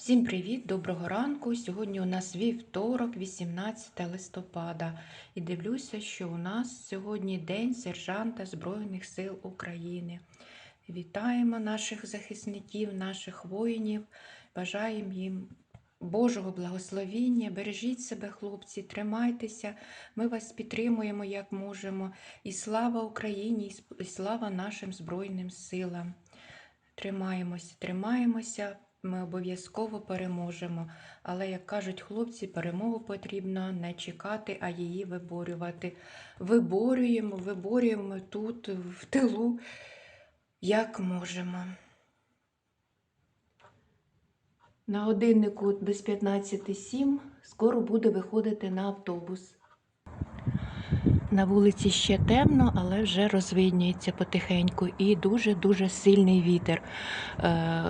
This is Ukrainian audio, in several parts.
Всім привіт, доброго ранку. Сьогодні у нас вівторок, 18 листопада. І дивлюся, що у нас сьогодні День сержанта Збройних сил України. Вітаємо наших захисників, наших воїнів. Бажаємо їм Божого благословіння. Бережіть себе, хлопці, тримайтеся. Ми вас підтримуємо як можемо. І слава Україні, і слава нашим Збройним силам. Тримаємося, тримаємося. Ми обов'язково переможемо. Але, як кажуть хлопці, перемогу потрібно не чекати, а її виборювати. Виборюємо, виборюємо тут, в тилу, як можемо. На годиннику без 15.07 скоро буде виходити на автобус. На вулиці ще темно, але вже розвиднюється потихеньку і дуже-дуже сильний вітер. Е,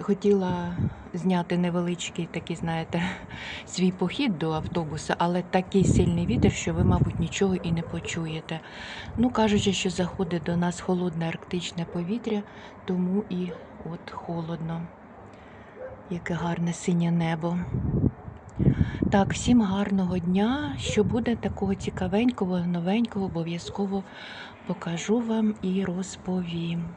хотіла зняти невеличкий такий, знаєте, свій похід до автобуса, але такий сильний вітер, що ви, мабуть, нічого і не почуєте. Ну, кажучи, що заходить до нас холодне арктичне повітря, тому і от холодно. Яке гарне синє небо. Так, всім гарного дня. Що буде такого цікавенького, новенького, обов'язково покажу вам і розповім.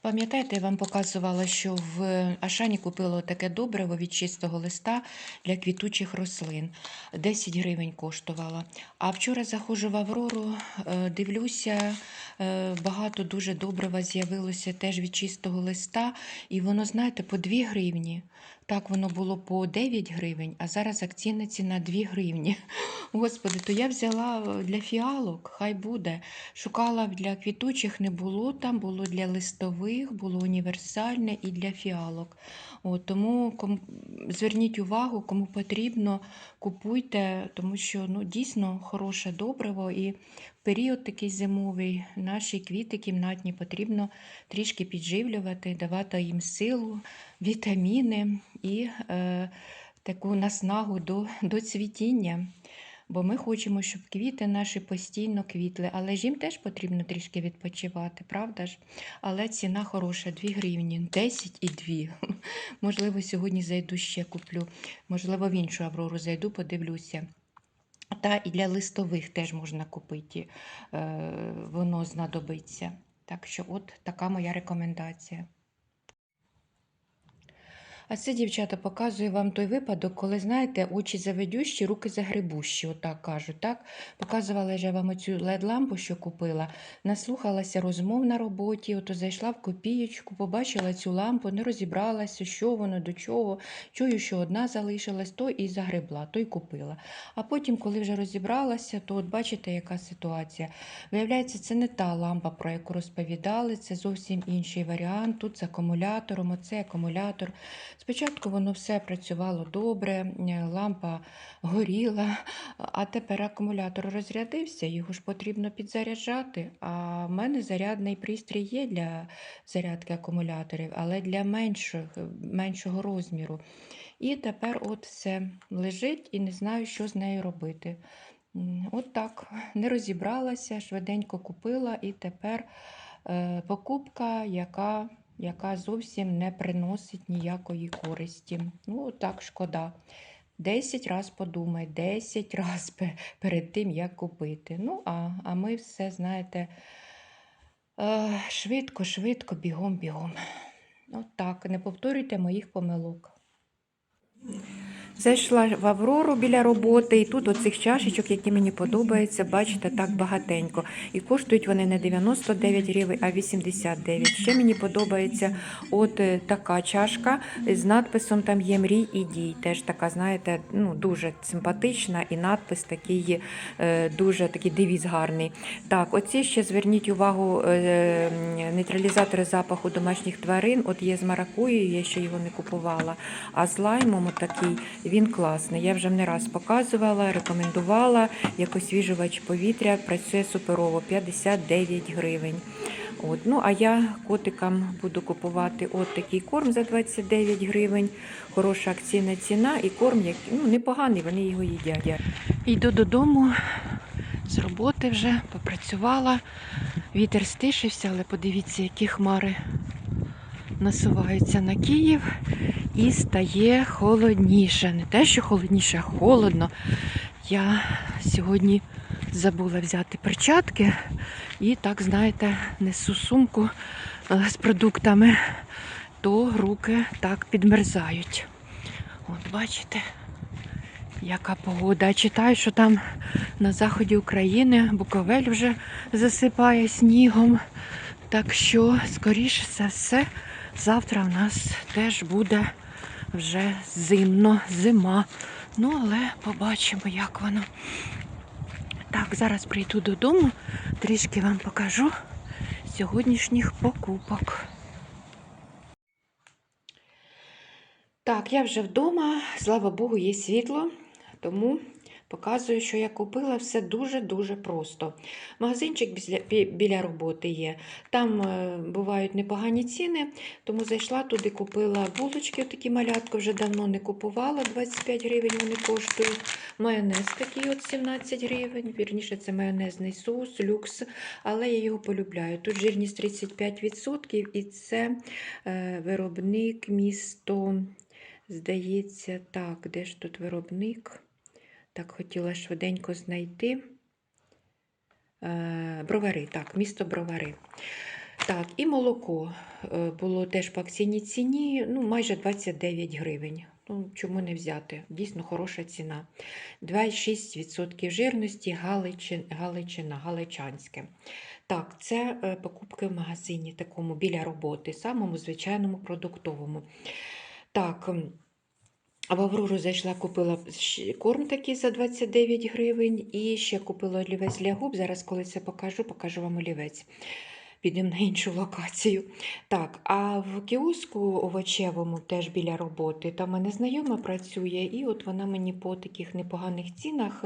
Пам'ятаєте, я вам показувала, що в Ашані купила таке добриво від чистого листа для квітучих рослин. 10 гривень коштувала. А вчора заходжу в Аврору, е, дивлюся, е, багато дуже добрива з'явилося теж від чистого листа, і воно, знаєте, по 2 гривні. Так воно було по 9 гривень, а зараз акційна ціна 2 гривні. Господи, то я взяла е, для фіалок, хай буде. Шукала для квітучих, не було там, було для листових, було універсальне і для фіалок. От, тому кому, зверніть увагу, кому потрібно, купуйте, тому що ну, дійсно хороше добриво. І період такий зимовий наші квіти кімнатні потрібно трішки підживлювати, давати їм силу, вітаміни і е, таку наснагу до, до цвітіння. Бо ми хочемо, щоб квіти наші постійно квітли, але ж їм теж потрібно трішки відпочивати, правда ж? Але ціна хороша, 2 гривні, 10 і 2. Можливо, сьогодні зайду ще куплю, можливо, в іншу аврору зайду, подивлюся. Та і для листових теж можна купити, е, воно знадобиться. Так що, от така моя рекомендація. А це, дівчата, показує вам той випадок, коли, знаєте, очі заведющі, руки загребущі, отак кажуть. так? Показувала я вам оцю LED-лампу, що купила, наслухалася розмов на роботі, ото зайшла в копієчку, побачила цю лампу, не розібралася, що воно, до чого. Чую, що одна залишилась, то і загребла, то й купила. А потім, коли вже розібралася, то от бачите, яка ситуація. Виявляється, це не та лампа, про яку розповідали, це зовсім інший варіант. Тут з акумулятором, оце акумулятор. Спочатку воно все працювало добре, е, лампа горіла, а тепер акумулятор розрядився, його ж потрібно підзаряджати. А в мене зарядний пристрій є для зарядки акумуляторів, але для менших, меншого розміру. І тепер от все лежить і не знаю, що з нею робити. От так, не розібралася, швиденько купила, і тепер е, покупка, яка яка зовсім не приносить ніякої користі. Ну, так, шкода. 10 раз подумай, 10 раз перед тим, як купити. Ну, а, а ми все, знаєте, е, швидко, швидко, бігом, бігом. От так, не повторюйте моїх помилок. Зайшла в Аврору біля роботи, і тут оцих чашечок, які мені подобаються, бачите, так багатенько. І коштують вони не 99 гривень, а 89. Ще мені подобається от е, така чашка з надписом там є мрій і дій. Теж така, знаєте, ну дуже симпатична, і надпис такий е, дуже такий девіз гарний. Так, оці ще зверніть увагу е, нейтралізатори запаху домашніх тварин. От є з маракуєю, я ще його не купувала. А з лаймом такий він класний. Я вже не раз показувала, рекомендувала. Як освіжувач повітря працює суперово 59 гривень. От. Ну, а я котикам буду купувати от такий корм за 29 гривень. Хороша акційна ціна і корм який, ну, непоганий, вони його їдять. Йду додому з роботи вже попрацювала. Вітер стишився, але подивіться, які хмари насуваються на Київ і стає холодніше. Не те, що холодніше, а холодно. Я сьогодні забула взяти перчатки і так, знаєте, несу сумку е, з продуктами, то руки так підмерзають. От бачите, яка погода. Читаю, що там на заході України Буковель вже засипає снігом. Так що, скоріше за все, завтра в нас теж буде вже зимно, зима. Ну, але побачимо, як воно. Так, зараз прийду додому, трішки вам покажу сьогоднішніх покупок. Так, я вже вдома, слава Богу, є світло, тому показую, що я купила все дуже-дуже просто. Магазинчик біля, роботи є. Там е, бувають непогані ціни, тому зайшла туди, купила булочки, такі малятки вже давно не купувала, 25 гривень вони коштують. Майонез такий от 17 гривень, вірніше це майонезний соус, люкс, але я його полюбляю. Тут жирність 35% і це е, виробник місто. Здається, так, де ж тут виробник? Так, хотіла швиденько знайти. Е, Бровари, так, місто Бровари. Так, і молоко е, було теж по акційній ціні, ну, майже 29 гривень. Ну, чому не взяти? Дійсно хороша ціна. 2,6% жирності Галичин, Галичина, Галичанське. Так, це е, покупки в магазині такому біля роботи, самому звичайному продуктовому. Так, в Аврору зайшла, купила корм такий за 29 гривень і ще купила олівець для губ. Зараз, коли це покажу, покажу вам олівець. Підемо на іншу локацію. Так, а в кіоску овочевому, теж біля роботи, там мене знайома працює, і от вона мені по таких непоганих цінах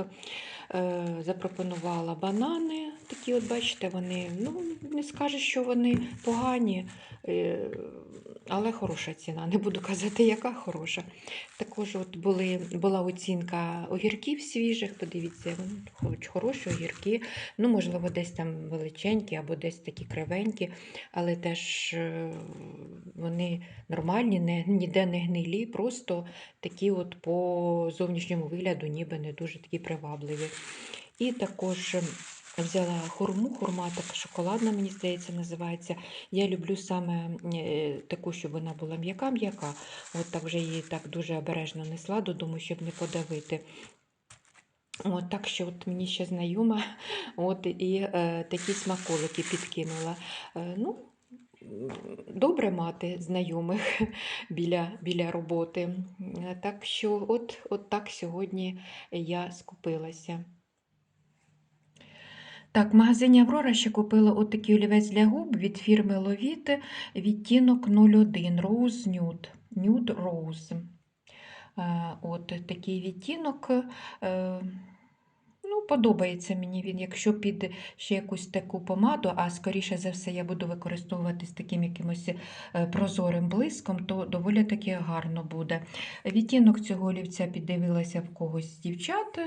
е, запропонувала банани. Такі, от бачите, вони, ну, не скажеш, що вони погані, е, але хороша ціна. Не буду казати, яка хороша. Також от були, була оцінка огірків свіжих. Подивіться, вони хоч хороші огірки. Ну, можливо, десь там величенькі або десь такі кривенькі, але теж е, вони нормальні, не, ніде не гнилі, просто такі от по зовнішньому вигляду, ніби не дуже такі привабливі. І також. Взяла хурму, хурма така шоколадна, мені здається, називається. Я люблю саме е, таку, щоб вона була м'яка-м'яка. От так вже її так дуже обережно несла додому, щоб не подавити. От так що от мені ще знайома, от і е, такі смаколики підкинула. Е, ну, добре мати знайомих біля, біля роботи. Е, Так що, от, от так сьогодні я скупилася. Так, в магазині Аврора ще купила от такий олівець для губ від фірми Lovit, відтінок 01 Rose Nude. Nude Rose. Е, От такий відтінок. е, Ну, подобається мені він, якщо під ще якусь таку помаду, а скоріше за все я буду використовувати з таким якимось е, прозорим блиском, то доволі таки гарно буде. Відтінок цього олівця піддивилася в когось з дівчат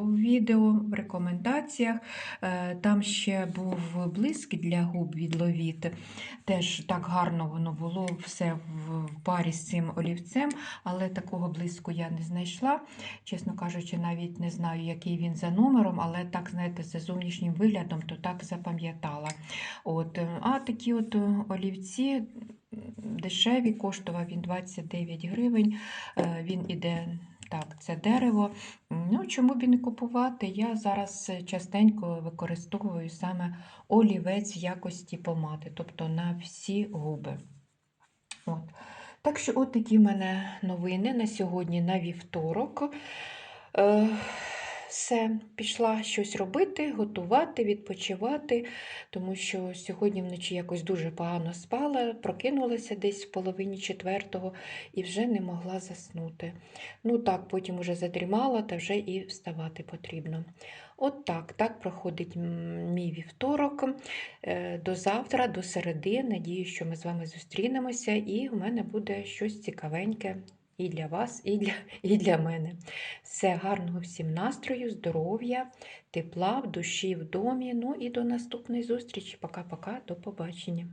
відео, в рекомендаціях. Е, Там ще був блиск для губ від Ловіт. Теж так гарно воно було все в парі з цим олівцем, але такого блиску я не знайшла. Чесно кажучи, навіть не знаю, який він за номером, але так, знаєте, за зовнішнім виглядом, то так запам'ятала. От, е, а такі от е, олівці дешеві, коштував він 29 гривень. Він іде. Так, це дерево. Ну, чому б і не купувати? Я зараз е, частенько використовую саме олівець в якості помади, тобто на всі губи. От. Так що, от такі в мене новини на сьогодні, на вівторок. Все, пішла щось робити, готувати, відпочивати, тому що сьогодні вночі якось дуже погано спала, прокинулася десь в половині четвертого і вже не могла заснути. Ну так, потім уже задрімала та вже і вставати потрібно. От так, так проходить мій вівторок. Е, До завтра, до середи. Надію, що ми з вами зустрінемося, і в мене буде щось цікавеньке і для вас, і для, і для мене. Все гарного всім настрою, здоров'я, тепла в душі, в домі. Ну і до наступної зустрічі. Пока-пока, до побачення.